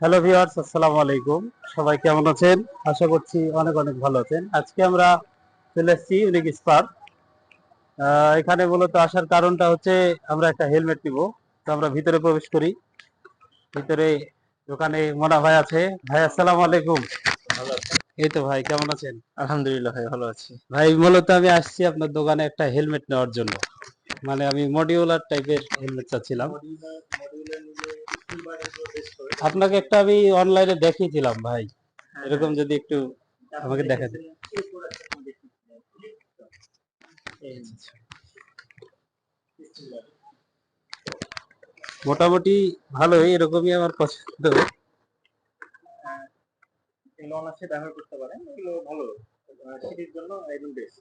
Hello viewers আসসালামু আলাইকুম। সবাই কেমন আছেন? আশা করছি অনেক অনেক ভালো আছেন। আজকে আমরা চলে এসেছি ইউনিক স্পার এখানে মূলত আসার কারণটা হচ্ছে আমরা একটা হেলমেট নিব। তো আমরা ভিতরে প্রবেশ করি। ভিতরে দোকানে মোনা ভাই আছে। ভাই আসসালামু আলাইকুম। এই তো ভাই কেমন আছেন? আলহামদুলিল্লাহ ভাই ভালো আছি। ভাই মূলত আমি আসছি আপনার দোকানে একটা হেলমেট নেওয়ার জন্য। মানে আমি মডিউলার টাইপের হেলমেট চাচ্ছিলাম। আপনাকে একটা আমি অনলাইনে দেখিয়েছিলাম ভাই। এরকম যদি একটু আমাকে দেখাতেন। মোটামুটি ভালোই এরকমই আমার পছন্দ। লোন আছে ব্যবহার করতে পারেন এগুলো ভালো। সিটির জন্য একদম বেস্ট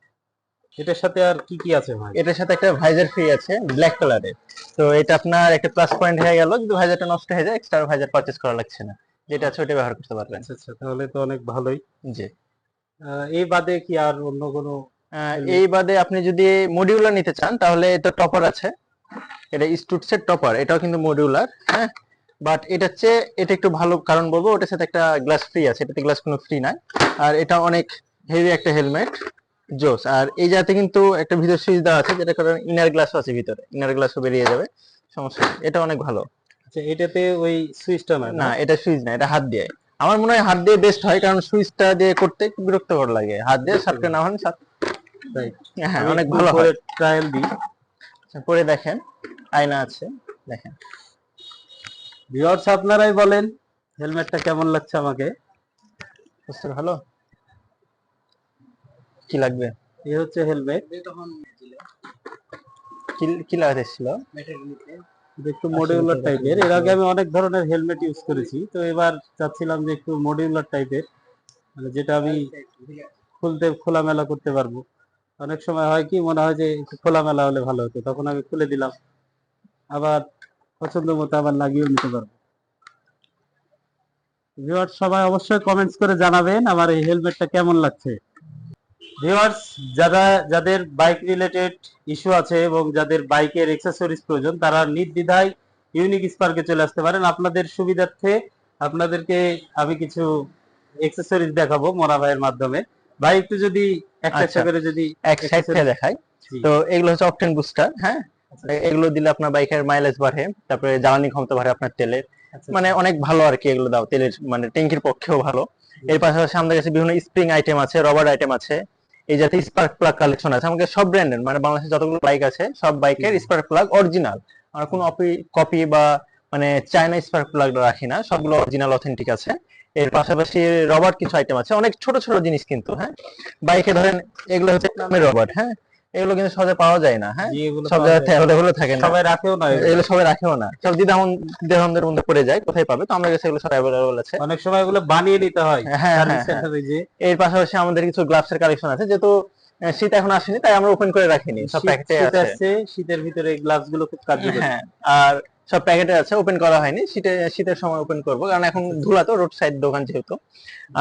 এটার সাথে আর কি কি আছে ভাই? এটার সাথে একটা ভাইজার ফ্রি আছে ব্ল্যাক কালারের তো এটা আপনার একটা প্লাস পয়েন্ট হয়ে গেল যদি ভাইজারটা নষ্ট হয়ে যায় এক্সট্রা ভাইজার পারচেজ করা লাগছে না। যেটা আছে ওটা ব্যবহার করতে পারবেন। আচ্ছা আচ্ছা তাহলে তো অনেক ভালোই। জি। এই বাদে কি আর অন্য কোনো এই বাদে আপনি যদি মডিউলার নিতে চান তাহলে এটা টপার আছে। এটা স্টুডসের টপার এটাও কিন্তু মডিউলার হ্যাঁ? বাট এটা হচ্ছে এটা একটু ভালো কারণ বলব ওটার সাথে একটা গ্লাস ফ্রি আছে এটাতে গ্লাস কোনো ফ্রি নাই। আর এটা অনেক হেভি একটা হেলমেট জোস আর এই জাতে কিন্তু একটা ভিতর সুইচ দেওয়া আছে যেটা কারণ ইনার গ্লাসও আছে ভিতরে ইনার গ্লাসও বেরিয়ে যাবে সমস্যা এটা অনেক ভালো। আচ্ছা এটাতে ওই সুইচটা নয় না এটা সুইচ না এটা হাত দিয়ে। আমার মনে হয় হাত দিয়ে বেস্ট হয় কারণ সুইচটা দিয়ে করতে একটু বিরক্তকর লাগে হাত দিয়ে সাতটা না হলে সাত হ্যাঁ অনেক ভালো হয়। ট্রায়াল দিই। আচ্ছা, পরে দেখেন আয়না আছে দেখেন। ভিউয়ার্স আপনারাই বলেন হেলমেটটা কেমন লাগছে আমাকে? বুঝতে ভালো কি লাগবে? এই হচ্ছে হেলমেট কি কি লাগাতে ছিল একটু মডিউলার টাইপের এর আগে আমি অনেক ধরনের হেলমেট ইউজ করেছি। তো এবার চাচ্ছিলাম যে একটু মডিউলার টাইপের মানে যেটা আমি খুলতে খোলামেলা করতে পারব। অনেক সময় হয় কি মনে হয় যে একটু খোলামেলা হলে ভালো হতো। তখন আমি খুলে দিলাম। আবার পছন্দ মতো আবার লাগিয়েও নিতে পারব। ভিউয়ার্স সবাই অবশ্যই কমেন্টস করে জানাবেন আমার এই হেলমেটটা কেমন লাগছে। ভিউয়ার্স যারা যাদের বাইক রিলেটেড ইস্যু আছে এবং যাদের বাইকের এক্সেসরিজ প্রয়োজন তারা নির্দ্বিধায় ইউনিক স্পার্কে চলে আসতে পারেন। আপনাদের সুবিধার্থে আপনাদেরকে আমি কিছু এক্সেসরিজ দেখাবো মোনা ভাইয়ের মাধ্যমে। ভাই একটু যদি একটা একটা আচ্ছা। করে যদি এক সাইড থেকে দেখাই। তো এগুলো হচ্ছে অকটেন বুস্টার হ্যাঁ? এগুলো দিলে আপনার বাইকের মাইলেজ বাড়ে তারপরে জ্বালানি ক্ষমতা বাড়ে আপনার তেলের। আচ্ছা, মানে অনেক ভালো আর কি এগুলো দাও তেলের মানে ট্যাঙ্কির পক্ষেও ভালো। এর পাশাপাশি আমাদের কাছে বিভিন্ন স্প্রিং আইটেম আছে রবার আইটেম আছে এই জাতীয় স্পার্ক প্লাগ কালেকশন আছে। আমাদের সব ব্র্যান্ডের মানে বাংলাদেশে যতগুলো বাইক আছে সব বাইকের স্পার্ক প্লাগ অরিজিনাল আর কোনো কপি বা মানে চায়না স্পার্ক প্লাগ রাখি না সবগুলো অরিজিনাল অথেন্টিক আছে। এর পাশাপাশি রবার কিছু আইটেম আছে অনেক ছোট ছোট জিনিস কিন্তু হ্যাঁ? বাইকে ধরেন এগুলো হচ্ছে রবার হ্যাঁ? এগুলো কিন্তু সহজে পাওয়া যায় না হ্যাঁ? সব জায়গায় অ্যাভেলেবল থাকে না। সবাই রাখেও না এগুলো। সবাই রাখেও না। সব দ্বিধামন দ্বিধাদ্বন্দ্বের মধ্যে পড়ে যায় কোথায় পাবে? তো আমাদের কাছে এগুলো সব অ্যাভেলেবল আছে। অনেক সময় এগুলো বানিয়ে নিতে হয়। হ্যাঁ হ্যাঁ হ্যাঁ। এর পাশাপাশি আমাদের কিছু গ্লাভস এর কালেকশন আছে যেহেতু শীত এখন আসেনি তাই আমরা ওপেন করে রাখিনি। সব প্যাকেটে আছে। শীতের ভিতরে এই গ্লাভসগুলো খুব কার্যকরী। হ্যাঁ আর সব প্যাকেটে আছে ওপেন করা হয়নি। শীতে শীতের সময় ওপেন করব কারণ এখন ধুলা তো রোড সাইড দোকান যেহেতু।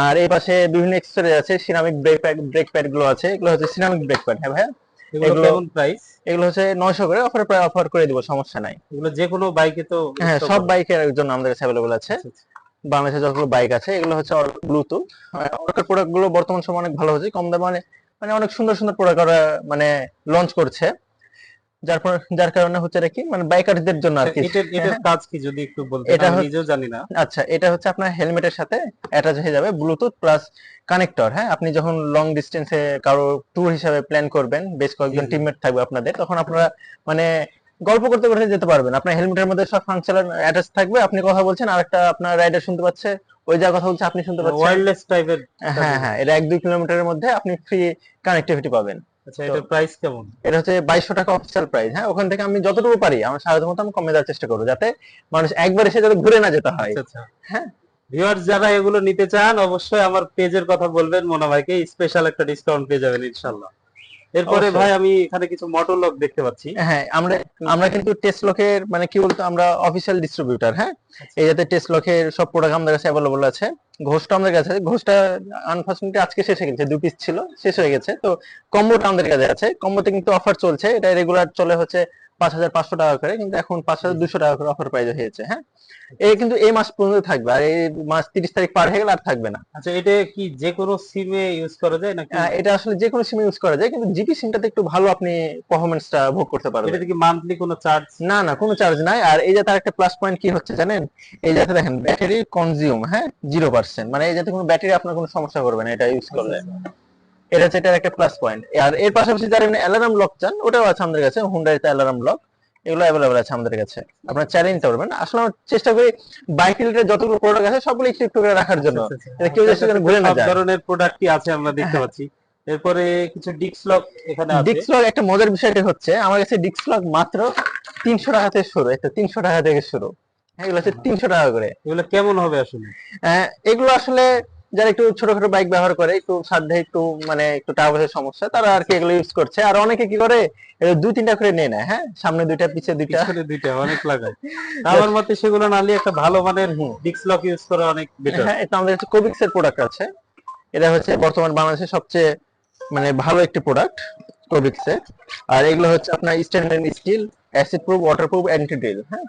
আর এই পাশে বিভিন্ন এক্সেসরিজ আছে সিরামিক ব্রেক প্যাড ব্রেক প্যাডগুলো আছে এগুলো হচ্ছে সিরামিক ব্রেক প্যাড হ্যাঁ ভাইয়া? এগুলো এগুলো- কেমন প্রাইস এগুলো হচ্ছে নয়শো করে অফার প্রায় অফার করে দিব সমস্যা নাই এগুলো যে কোনো বাইকে তো হ্যাঁ সব হবে। বাইকের জন্য আমাদের কাছে আছে আচ্ছা, আচ্ছা। বাংলাদেশে যতগুলো বাইক আছে এগুলো হচ্ছে ব্লুটুথগুলো বর্তমান সময় অনেক ভালো হচ্ছে কম দামে মানে মানে অনেক সুন্দর সুন্দর প্রোডাক্ট মানে লঞ্চ করছে যার পর যার কারণে হচ্ছে এটা কি? মানে বাইকারদের জন্য আর কি। এটার কাজ কি যদি একটু বলতেন? এটা নিজেও জানি না। আচ্ছা এটা হচ্ছে আপনার হেলমেটের সাথে অ্যাটাচ হয়ে যাবে ব্লুটুথ প্লাস কানেক্টর হ্যাঁ? আপনি যখন লং ডিস্টেন্সে কারও ট্যুর হিসাবে প্ল্যান করবেন বেশ কয়েকজন। টিমমেট থাকবে আপনাদের তখন আপনারা মানে গল্প করতে করতে যেতে পারবেন। আপনার হেলমেটের মধ্যে সব ফাংশন অ্যাটাচ থাকবে। আপনি কথা বলছেন আর একটা আপনার রাইডার শুনতে পাচ্ছে ওই যা কথা বলছে আপনি শুনতে পাচ্ছেন। ওয়্যারলেস টাইপের হ্যাঁ হ্যাঁ এটা এক দুই কিলোমিটারের মধ্যে আপনি ফ্রি কানেক্টিভিটি পাবেন। আচ্ছা এটা প্রাইস কেমন? এটা হচ্ছে বাইশশো টাকা অফিসিয়াল প্রাইস হ্যাঁ ওখান থেকে আমি যতটুকু পারি আমার সাহায্য মতো আমি কমে দেওয়ার চেষ্টা করব যাতে মানুষ একবার এসে যাতে ঘুরে না যেতে হয়। আচ্ছা আচ্ছা। হ্যাঁ। ভিউয়ার্স যারা এগুলো নিতে চান অবশ্যই আমার পেজের কথা বলবেন। মোনা ভাইকে স্পেশাল একটা ডিসকাউন্ট পেয়ে যাবেন ইনশাআল্লাহ। এরপরে ভাই আমি এখানে কিছু মোটর লক দেখতে পাচ্ছি। হ্যাঁ আমরা আমরা কিন্তু টেস্ট লকের মানে কি বলতো আমরা অফিসিয়াল ডিস্ট্রিবিউটর হ্যাঁ? আচ্ছা। এই যাতে টেস্ট লকের সব প্রোডাক্ট আমাদের কাছে অ্যাভেলেবল আছে। ঘোষটা আমাদের কাছে আছে। ঘোষটা আনফর্চুনেটলি আজকে শেষ হয়ে গেছে দু পিস ছিল শেষ হয়ে গেছে। তো কম্বোটা আমাদের কাছে আছে। কম্বোতে কিন্তু অফার চলছে এটা রেগুলার চলে হচ্ছে পাঁচ হাজার পাঁচশো টাকা করে কিন্তু এখন পাঁচ হাজার দুশো টাকা করে অফার প্রাইস হয়েছে হ্যাঁ? এই কিন্তু এই মাস পর্যন্ত থাকবে আর এই মাস তিরিশ তারিখ পার হয়ে গেলে আর থাকবে না। আচ্ছা এটা কি যে কোনো সিমে ইউজ করা যায় নাকি? এটা আসলে যে কোনো সিম ইউজ করা যায় কিন্তু জিপি সিমটাতে একটু ভালো আপনি পারফরমেন্সটা ভোগ করতে পারবেন। এটাতে কি মান্থলি কোনো চার্জ না না কোনো চার্জ নাই আর এই যাতে একটা প্লাস পয়েন্ট কি হচ্ছে জানেন? এই যাতে দেখেন ব্যাটারি কনজিউম হ্যাঁ? জিরো পার্সেন্ট মানে এই যাতে কোনো ব্যাটারি আপনার কোনো সমস্যা করবে না এটা ইউজ করলে। এটা হচ্ছে এটার একটা প্লাস পয়েন্ট আর এর পাশাপাশি যারা এমনি অ্যালার্ম লক চান ওটাও আছে আমাদের কাছে হুন্ডাইতে অ্যালার্ম লক এগুলো অ্যাভেলেবল আছে আমাদের কাছে। আপনারা চাইলে নিতে পারবেন। আসলে আমরা চেষ্টা করি বাইক রিলেটেড যতগুলো প্রোডাক্ট আছে সবগুলো একটু একটু করে রাখার জন্য। এটা কেউ যাতে সেখানে ঘুরে না যায়। ধরনের প্রোডাক্টই আছে আমরা দেখতে হ্যাঁ। পাচ্ছি। এরপরে কিছু ডিক্স লক এখানে আছে। ডিক্স লক একটা মজার বিষয়টা হচ্ছে আমার কাছে ডিক্স লক মাত্র তিনশো টাকা থেকে শুরু এটা তিনশো টাকা থেকে শুরু। হ্যাঁ এগুলো হচ্ছে তিনশো টাকা করে। এগুলো কেমন হবে আসলে? আহ, এগুলো আসলে যারা একটু ছোটখাটো বাইক ব্যবহার করে একটু সাধ্যে একটু মানে একটু টাকা পয়সার সমস্যা তারা আর কি এগুলো ইউজ করছে। আর অনেকে কি করে দুই তিনটা করে নিয়ে নেয় হ্যাঁ? সামনে দুইটা পিছে দুইটা। দুইটা অনেক লাগায়। আমার মতে সেগুলো না নিয়ে একটা ভালো মানের ডিক্স লক ইউজ করা অনেক বেটার হ্যাঁ এটা আমাদের কাছে কোবিক্স এর প্রোডাক্ট আছে। এটা হচ্ছে বর্তমান বাংলাদেশের সবচেয়ে মানে ভালো একটি প্রোডাক্ট কোবিক্স এর। আর এগুলো হচ্ছে আপনার standard steel acid proof waterproof anti drill হ্যাঁ?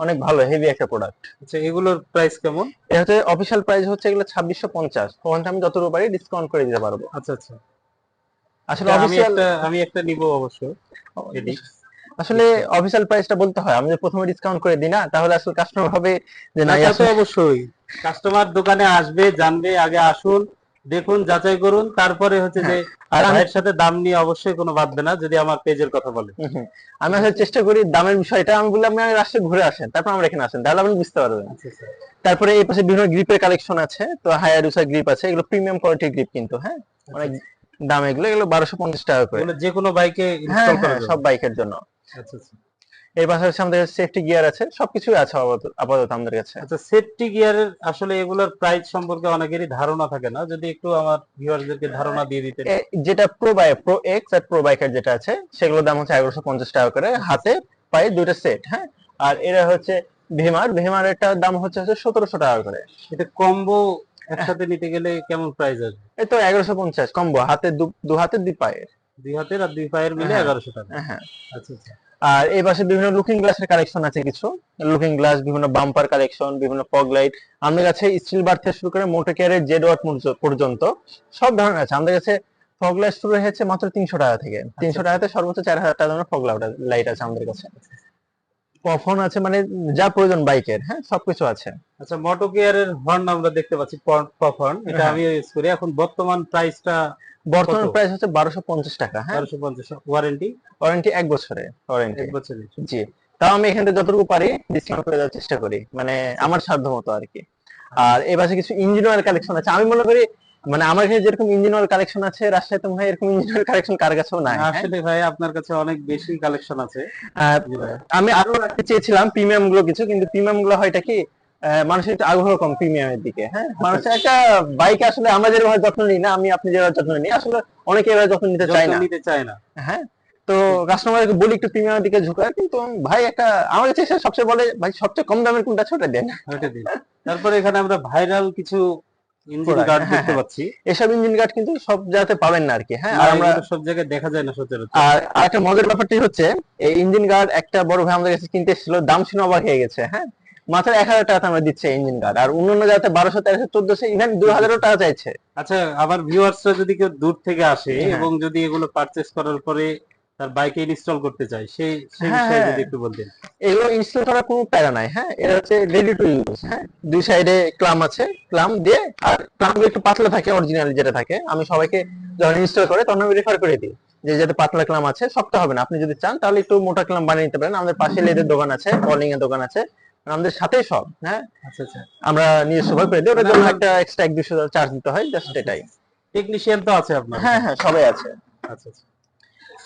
অনেক ভালো হেভি একটা প্রোডাক্ট আচ্ছা এগুলোর প্রাইস কেমন? এটা হচ্ছে অফিসিয়াল প্রাইস হচ্ছে এগুলো ছাব্বিশশো পঞ্চাশ। ওখান আমি যতটুকু পারি ডিসকাউন্ট করে দিতে পারব। আচ্ছা আচ্ছা। আসলে আমি একটা আমি একটা নিব অবশ্য। এটি। আসলে অফিসিয়াল প্রাইসটা বলতে হয় আমি যদি প্রথমে ডিসকাউন্ট করে দিই না তাহলে আসলে কাস্টমার হবে যে না তা তো অবশ্যই। কাস্টমার দোকানে আসবে জানবে আগে আসুন দেখুন যাচাই করুন। তারপরে হচ্ছে যে ভাইয়ের সাথে দাম নিয়ে অবশ্যই কোনো ভাববে না যদি আমার পেজের কথা বলে। আমি আসলে চেষ্টা করি দামের বিষয়টা আমি বললাম আপনি রাষ্ট্রে ঘুরে আসেন। তারপর আমরা এখানে আসেন। তাহলে আপনি বুঝতে পারবেন। আচ্ছা, আচ্ছা। তারপরে এই পাশে বিভিন্ন গ্রিপের কালেকশন আছে। তো হায়ার ইউসার গ্রিপ আছে। এগুলো প্রিমিয়াম কোয়ালিটির গ্রিপ কিন্তু হ্যাঁ? অনেক দাম এগুলো। এগুলো বারোশো পঞ্চাশ টাকা করে। যে কোনো বাইকে হ্যাঁ ইনস্টল করা হ্যাঁ, সব বাইকের জন্য। আচ্ছা আচ্ছা। এর পাশাপাশি আমাদের সেফটি গিয়ার আছে সবকিছুই আছে আপাতত আমাদের কাছে। আচ্ছা সেফটি গিয়ারের আসলে এগুলোর প্রাইস সম্পর্কে অনেকেরই ধারণা থাকে না। যদি একটু আমার ভিউয়ারদেরকে ধারণা দিয়ে দিতেন। এ, যেটা pro by pro X R pro biker যেটা আছে সেগুলোর দাম হচ্ছে এগারোশো পঞ্চাশ টাকা করে। হাতে পায়ে দুইটা সেট হ্যাঁ? আর এরা হচ্ছে ভেমার ভেমার এটার দাম হচ্ছে হচ্ছে সতেরোশো টাকা করে। এটা কম্বো একসাথে নিতে গেলে কেমন প্রাইস আসবে? এই তো এগারোশো পঞ্চাশ কম্বো হাতে দু দু হাতে দুই পায়ের। দুই হাতের আর দুই পায়ের মিলে হ্যাঁ। এগারোশো টাকা। হ্যাঁ। আচ্ছা আচ্ছা। আর এই পাশে বিভিন্ন লুকিং গ্লাসের কালেকশন আছে কিছু। লুকিং গ্লাস বিভিন্ন বাম্পার কালেকশন বিভিন্ন ফগ লাইট আমাদের কাছে স্টিল বার থেকে শুরু করে মোটো কেয়ারের জেড ওয়াট পর্যন্ত সব ধরনের আছে। আমাদের কাছে ফগ লাইট শুরু হয়েছে মাত্র তিনশো টাকা থেকে। তিনশো টাকাতে সর্বোচ্চ চার হাজার টাকা ধরনের ফগ লাইট আছে আমাদের কাছে। কফন আছে মানে যা প্রয়োজন বাইকের হ্যাঁ সবকিছু আছে। আচ্ছা মোটো গিয়ারের হর্ন আমরা দেখতে পাচ্ছি পফর্ন এটা হ্যাঁ। আমি ইউজ করি। এখন বর্তমান প্রাইসটা বর্তমান প্রাইস হচ্ছে বারোশো পঞ্চাশ টাকা হ্যাঁ। বারোশো পঞ্চাশ ওয়ারেন্টি? ওয়ারেন্টি এক বছরের ওয়ারেন্টি। এক বছরের জি। তাও আমি এখান থেকে যতটুকু পারি ডিসকাউন্ট করে দেওয়ার চেষ্টা করি মানে আমার সাধ্য মতো আর কি। আর এবার কিছু ইঞ্জিন অয়েল কালেকশন আছে। আমি মনে করি মানে আমার কাছে যেরকম ইঞ্জিন অয়েল কালেকশন আছে রাজশাহীতে হয় এরকম ইঞ্জিন অয়েল কালেকশন কার কাছেও নাই হ্যাঁ? আসলে ভাই আপনার কাছে অনেক বেশি কালেকশন আছে। ভাই। আমি আরও রাখতে চেয়েছিলাম প্রিমিয়ামগুলো কিছু কিন্তু প্রিমিয়ামগুলো হয়টা কি মানুষের একটু আগ্রহ কম প্রিমিয়ামের দিকে হ্যাঁ? মানুষের একটা বাইক আসলে আমরা যেভাবে যত্ন নিই না আমি আপনি যেভাবে যত্ন নিই আসলে অনেকে এভাবে যত্ন নিতে চায় না। নিতে চায় না। হ্যাঁ? তো কাস্টমারকে বলি একটু প্রিমিয়ামের দিকে ঝুঁকার কিন্তু ভাই একটা আমার কাছে সবচেয়ে বলে ভাই সবচেয়ে কম দামের কোনটা ছোট দেন। ওইটা দিন। তারপরে এখানে আমরা ভাইরাল কিছু ইঞ্জিন গার্ড হ্যাঁ, দেখতে হ্যাঁ। পাচ্ছি। এসব ইঞ্জিন গার্ড কিন্তু সব জায়গাতে পাবেন না আর কি হ্যাঁ? আর আমরা সব জায়গায় দেখা যায় না সচরাচর। আর একটা মজার ব্যাপারটি হচ্ছে এই ইঞ্জিন গার্ড একটা বড় ভাই আমাদের কাছে কিনতে এসেছিল দাম শুনে অবাক হয়ে গেছে হ্যাঁ? মাত্র এক হাজার টাকা আমরা দিচ্ছে ইঞ্জিন গার্ড আর অন্যান্য জায়গাতে বারোশো তেরোশো চোদ্দশো ইভেন দুই হাজারও টাকা চাইছে। আচ্ছা আবার ভিউয়ার্সরা যদি কেউ দূর থেকে আসে হ্যাঁ। এবং যদি এগুলো পারচেজ করার পরে তার বাইকে ইনস্টল করতে চায় সেই সেই হ্যাঁ, বিষয়ে হ্যাঁ। যদি একটু বলতেন। এগুলো ইনস্টল করার কোনো প্যারা নাই হ্যাঁ? এটা হচ্ছে রেডি টু ইউজ হ্যাঁ? দুই সাইডে ক্লাম আছে ক্লাম দিয়ে আর ক্লাম একটু পাতলা থাকে অরিজিনাল যেটা থাকে আমি সবাইকে যখন ইনস্টল করে তখন আমি রেফার করে দিই যে যাতে পাতলা ক্লাম আছে শক্ত হবে না। আপনি যদি চান তাহলে একটু মোটা ক্লাম বানিয়ে নিতে পারেন। আমাদের পাশে লেদের দোকান আছে কলিং এর দোকান আছে আমাদের সাথেই সব হ্যাঁ? আচ্ছা আচ্ছা। আমরা নিজস্ব ভাবে করে দিই ওটার জন্য একটা এক্সট্রা এক দুশো চার্জ দিতে হয় জাস্ট এটাই। টেকনিশিয়ান তো আছে আপনার। হ্যাঁ হ্যাঁ সবাই আছে। আচ্ছা আচ্ছা।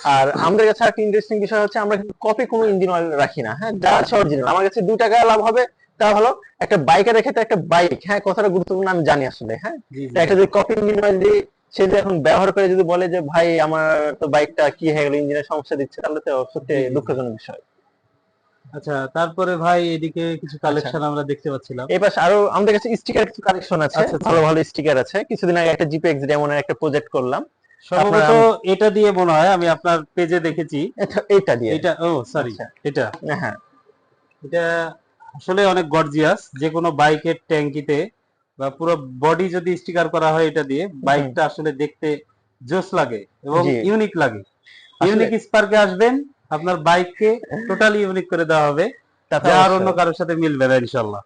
আর আমাদের কাছে একটা ইন্টারেস্টিং বিষয় হচ্ছে আমরা কিন্তু কপি কোনো ইঞ্জিন অয়েল রাখি না হ্যাঁ? যা আছে অরিজিনাল আমার কাছে দুই টাকা লাভ হবে তা হলো একটা বাইকের ক্ষেত্রে একটা বাইক হ্যাঁ? কতটা গুরুত্বপূর্ণ আমি জানি আসলে হ্যাঁ? একটা যদি কপি ইঞ্জিন অয়েল দিই সে যদি এখন ব্যবহার করে যদি বলে যে ভাই আমার তো বাইকটা কি হয়ে গেল ইঞ্জিনের সমস্যা দিচ্ছে? তাহলে তো সত্যি। দুঃখজনক বিষয়। আচ্ছা তারপরে ভাই এদিকে কিছু কালেকশন আমরা দেখতে পাচ্ছিলাম। এই পাশে আরও আমাদের কাছে স্টিকার কিছু কালেকশন আছে আচ্ছা, আচ্ছা। ভালো ভালো স্টিকার আছে। কিছুদিন আগে একটা জিপিএক্স ডেমনের একটা প্রজেক্ট করলাম। সম্ভবত এটা দিয়ে মনে হয় আমি আপনার পেজে দেখেছি। এটা- দিয়ে এটা ও সরি আচ্ছা। এটা। হ্যাঁ। এটা আসলে অনেক গর্জিয়াস যে কোনো বাইকের ট্যাঙ্কিতে বা পুরো বডি যদি স্টিকার করা হয় এটা দিয়ে বাইকটা আসলে দেখতে জোস লাগে এবং ইউনিক লাগে। ইউনিক স্পার্কে আসবেন আপনার বাইককে টোটালি ইউনিক করে দেওয়া হবে। তা তো যা আর অন্য কারোর সাথে মিলবে না ইনশাল্লাহ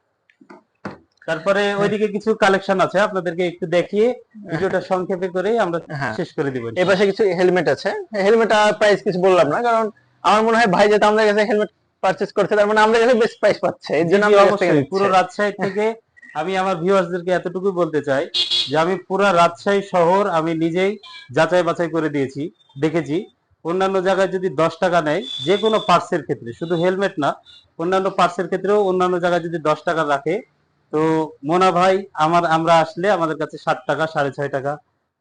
তারপরে ওইদিকে কিছু কালেকশন আছে আপনাদেরকে একটু দেখিয়ে ভিডিওটা সংক্ষেপে করে আমরা হ্যাঁ। শেষ করে দিব এই পাশে কিছু হেলমেট আছে। হেলমেট প্রাইস কিছু বললাম না কারণ আমার মনে হয় ভাই যেটা আমাদের কাছে হেলমেট পারচেজ করছে তার মানে আমাদের কাছে বেস্ট প্রাইস পাচ্ছে। এই জন্য অবশ্যই। পুরো রাজশাহী থেকে আমি আমার ভিউয়ার্সদেরকে এতটুকু বলতে চাই যে আমি পুরো রাজশাহী শহর আমি নিজেই যাচাই বাছাই করে দিয়েছি দেখেছি। অন্যান্য জায়গায় যদি দশ টাকা নেয় যে কোনো পার্টসের ক্ষেত্রে শুধু হেলমেট না অন্যান্য পার্টসের ক্ষেত্রেও অন্যান্য জায়গায় যদি দশ টাকা রাখে তো মোনা ভাই আমার আমরা আসলে আমাদের কাছে ষাট টাকা সাড়ে ছয় টাকা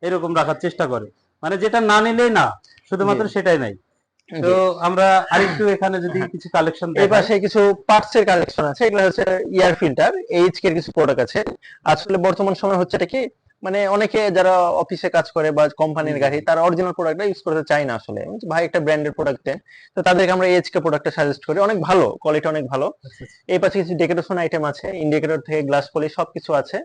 এরকম রাখার চেষ্টা করে। মানে যেটা না নিলেই না শুধুমাত্র সেটাই নাই। তো আমরা আরেকটু এখানে যদি কিছু কালেকশন এই পাশে কিছু পার্টস এর কালেকশন আছে এগুলো হচ্ছে ইয়ার ফিল্টার এইচকে এর কিছু প্রোডাক্ট আছে। আসলে বর্তমান সময় হচ্ছে এটা কি মানে অনেকে যারা অফিসে কাজ করে বা কোম্পানির গাড়ি তারা অরিজিনাল প্রোডাক্টটা ইউজ করতে চায় না আসলে। ভাই একটা ব্র্যান্ডের প্রোডাক্ট দেন তো তাদেরকে আমরা এইচকে প্রোডাক্টটা সাজেস্ট করি। অনেক ভালো কোয়ালিটি অনেক ভালো। এই পাশে কিছু ডেকোরেশন আইটেম আছে ইন্ডিকেটর থেকে গ্লাস পলি সবকিছু আছে।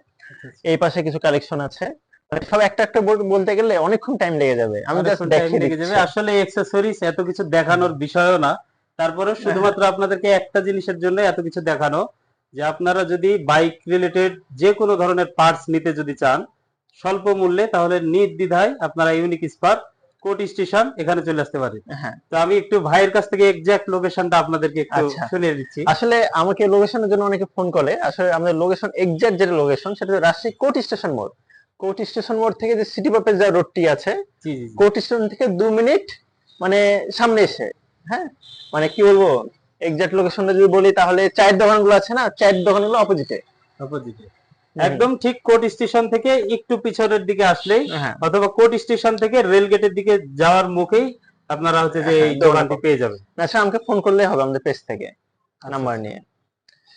এই পাশে কিছু কালেকশন আছে। মানে সব একটা একটা বল- বলতে গেলে অনেকক্ষণ টাইম লেগে যাবে। আমি জাস্ট দেখিয়ে লেগে যাবে। আসলে এক্সেসরিজ এত কিছু দেখানোর বিষয়ও না। তারপরে শুধুমাত্র আপনাদেরকে একটা জিনিসের জন্য এত কিছু দেখানো যে আপনারা যদি বাইক রিলেটেড যে কোনো ধরনের পার্টস নিতে যদি চান স্বল্প মূল্যে তাহলে নির্দ্বিধায় আপনারা ইউনিক স্পার্ক কোট স্টেশন এখানে চলে আসতে পারেন। হ্যাঁ। তো আমি একটু ভাইয়ের কাছ থেকে এক্সাক্ট লোকেশনটা আপনাদেরকে একটু আচ্ছা। শুনিয়ে দিচ্ছি। আসলে আমাকে লোকেশনের জন্য অনেকে ফোন করে। আসলে আমাদের লোকেশন এক্সাক্ট যেটা লোকেশন সেটা রাজশাহী কোর্ট স্টেশন মোড় কোর্ট স্টেশন মোড় থেকে যে সিটি বাপের যে রোডটি আছে। কোর্ট স্টেশন থেকে দু মিনিট মানে সামনে এসে হ্যাঁ? মানে কি বলব? এক্সাক্ট লোকেশনটা যদি বলি তাহলে চায়ের দোকানগুলো আছে না? চায়ের দোকানগুলো অপোজিটে এ। একদম ঠিক কোর্ট স্টেশন থেকে একটু পিছনের দিকে আসলেই হ্যাঁ অথবা কোর্ট স্টেশন থেকে রেল গেটের দিকে যাওয়ার মুখেই আপনারা হচ্ছে যে এই হ্যাঁ, দোকানটি পেয়ে যাবেন। আচ্ছা আমাকে ফোন করলে হবে আমাদের পেজ থেকে নাম্বার নিয়ে।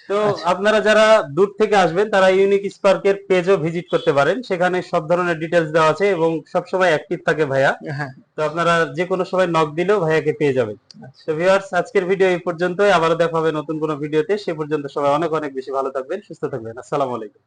তো আচ্ছা। আপনারা যারা দূর থেকে আসবেন তারা ইউনিক স্পার্কের পেজও ভিজিট করতে পারেন। সেখানে সব ধরনের ডিটেলস দেওয়া আছে এবং সব সময় অ্যাক্টিভ থাকে ভাইয়া। হ্যাঁ তো আপনারা যে কোনো সময় নক দিলেও ভাইয়াকে পেয়ে যাবেন। আচ্ছা। তো ভিউয়ার্স আজকের ভিডিও এই পর্যন্তই। আবারও দেখা হবে নতুন কোনো ভিডিওতে সে পর্যন্ত সবাই অনেক অনেক বেশি ভালো থাকবেন সুস্থ থাকবেন। আসসালামু আলাইকুম।